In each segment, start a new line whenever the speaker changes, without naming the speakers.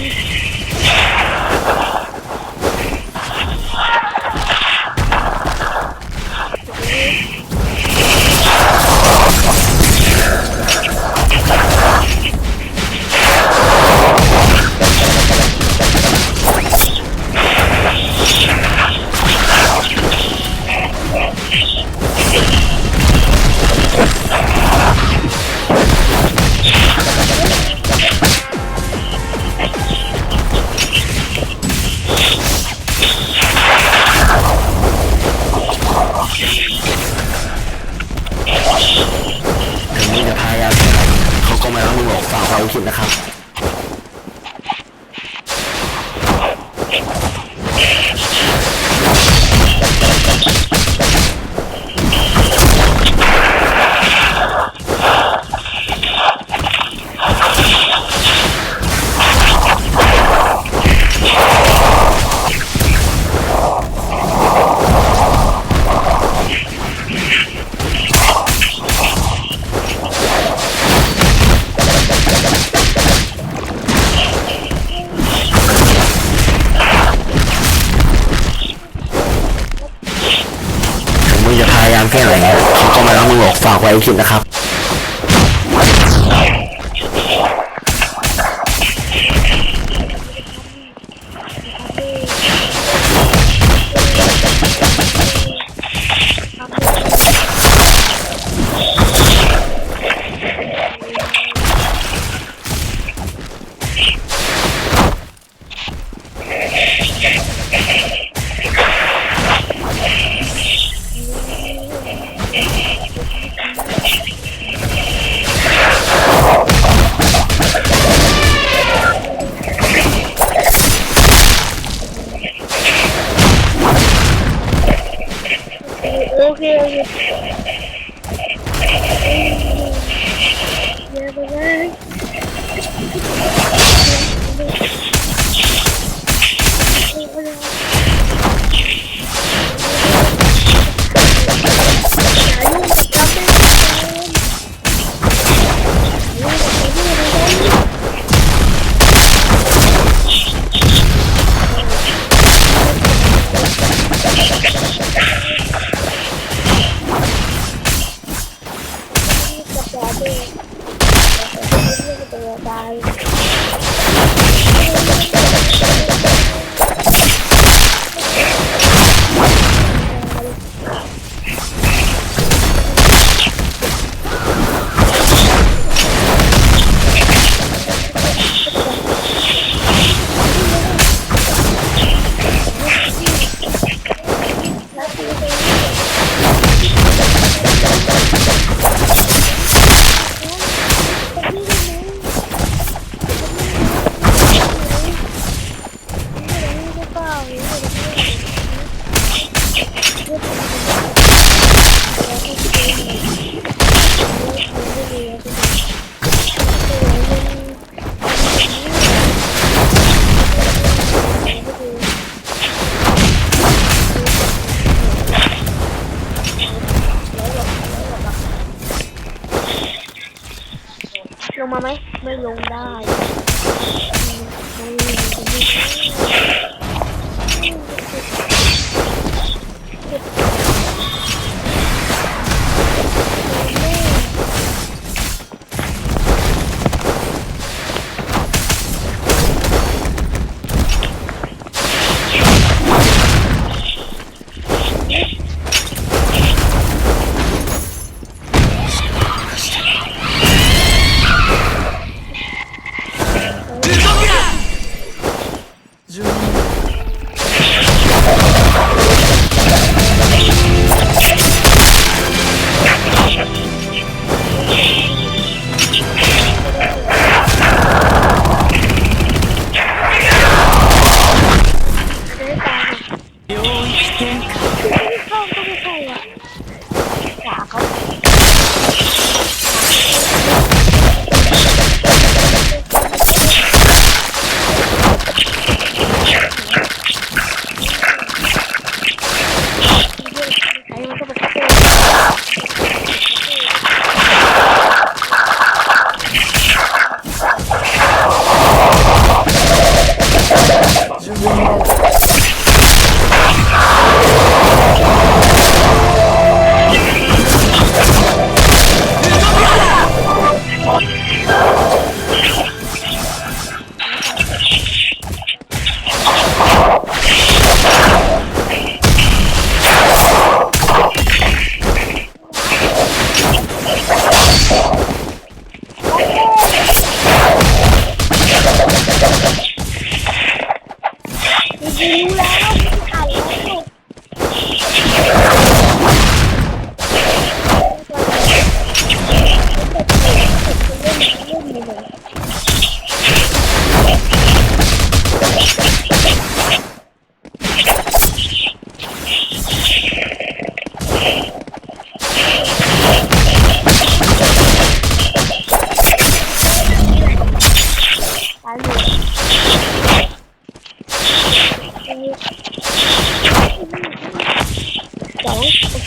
Thank you. คิดนะ
ครับ え?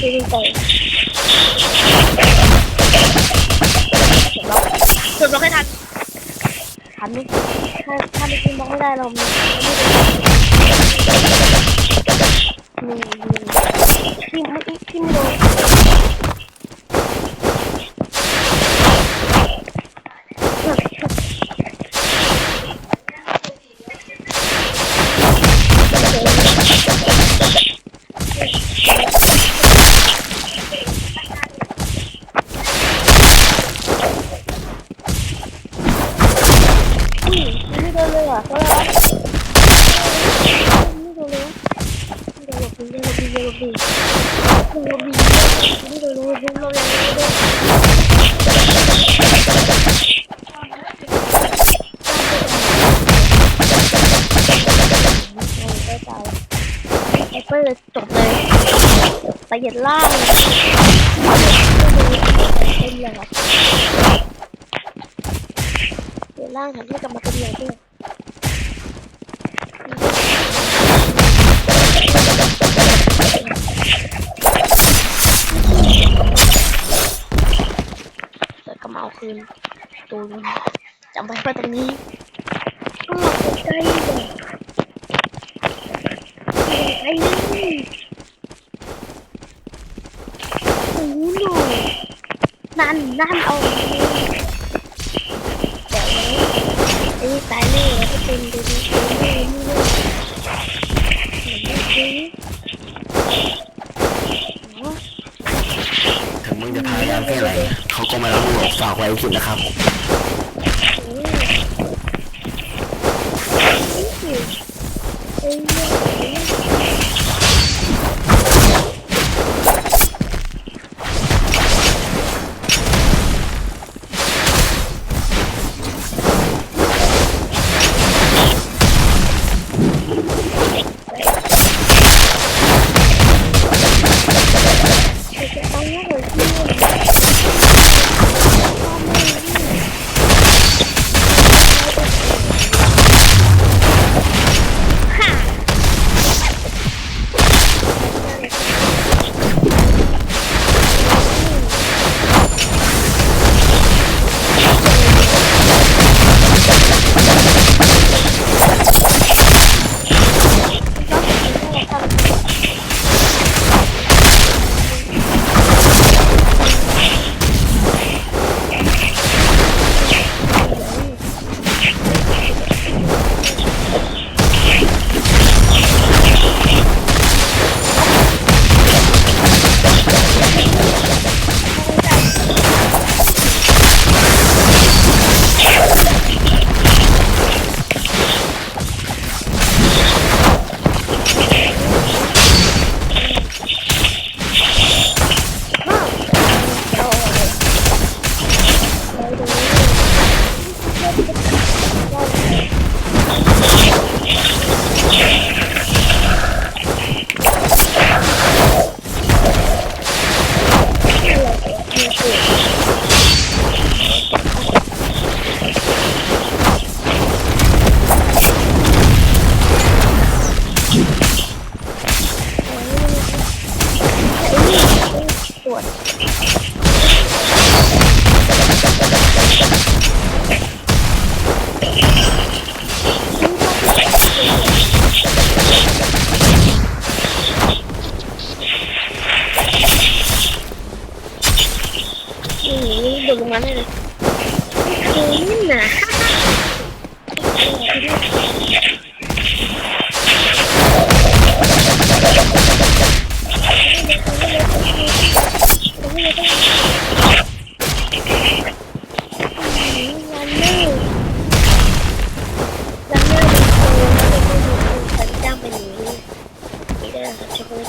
อง
โอเคไปเก็บล็
อกให้ทันทันไหมถ้าถ้าไม่กินบล็อกไม่ได้เราไม่ได้มีหนึ่งที่ไม่ที่ไม่โดนอุ้ยไม่โดนเลยอะเพราะอะไรไม่โดนเลยไม่โดนหลบดีไม่โดนหลบดีไม่โดนหลบดีไม่โดนหลบดีไม่โดนหลบดีไม่โดนหลบดีไม่โดนไม่ตายไอ้ เปิ้ลจบเลยไปเหยียดล่างเต็มเลยครับเหยียดล่างแถมที่กลับมาเป็นอย่างที่ เกิดกระเมาคืนตูนจำไว้ว่าตรงนี้ก็ ใกล้เลยใกล้เลยโอ้โหหนูนั่นนั่นเอาเลยเดี๋ยวนะไอ้ตายแน่แล้วก็เป็นดูดิดูดินี่เลย
ถึงมึงจะพยายามแค่ไหนเขาก็ไม่รักมึงหรอกฝากไว้คิดนะครับ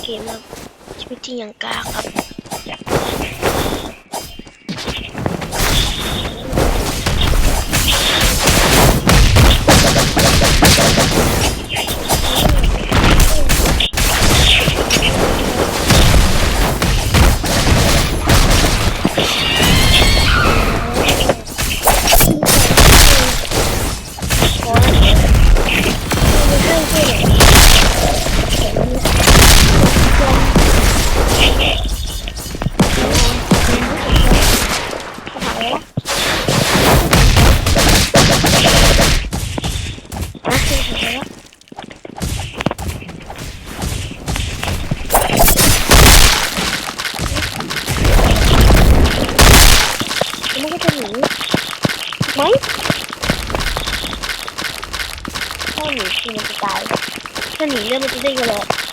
เกมแล้วชีวิตจริงอย่างกาครับ นีคือมันจะตา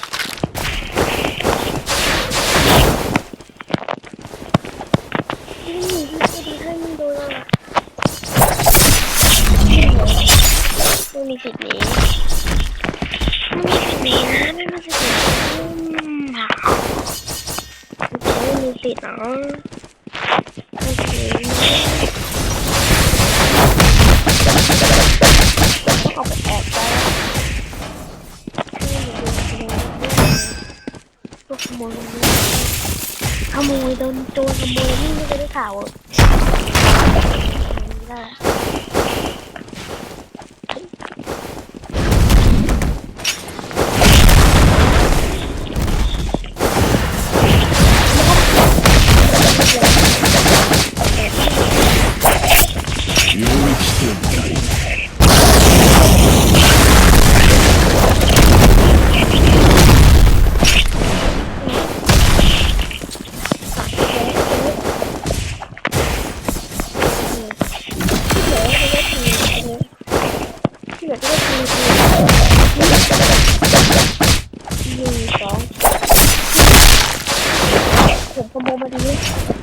ขโมยขโมยโดนโจรขโมยนี่ไม่ได้ข่าวอะ หนึ่งสองผมขโมยมาดี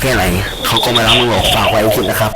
แค่
ไหน เขาก็ไม่รับมือบอกฝากไว้กับคุณนะครับ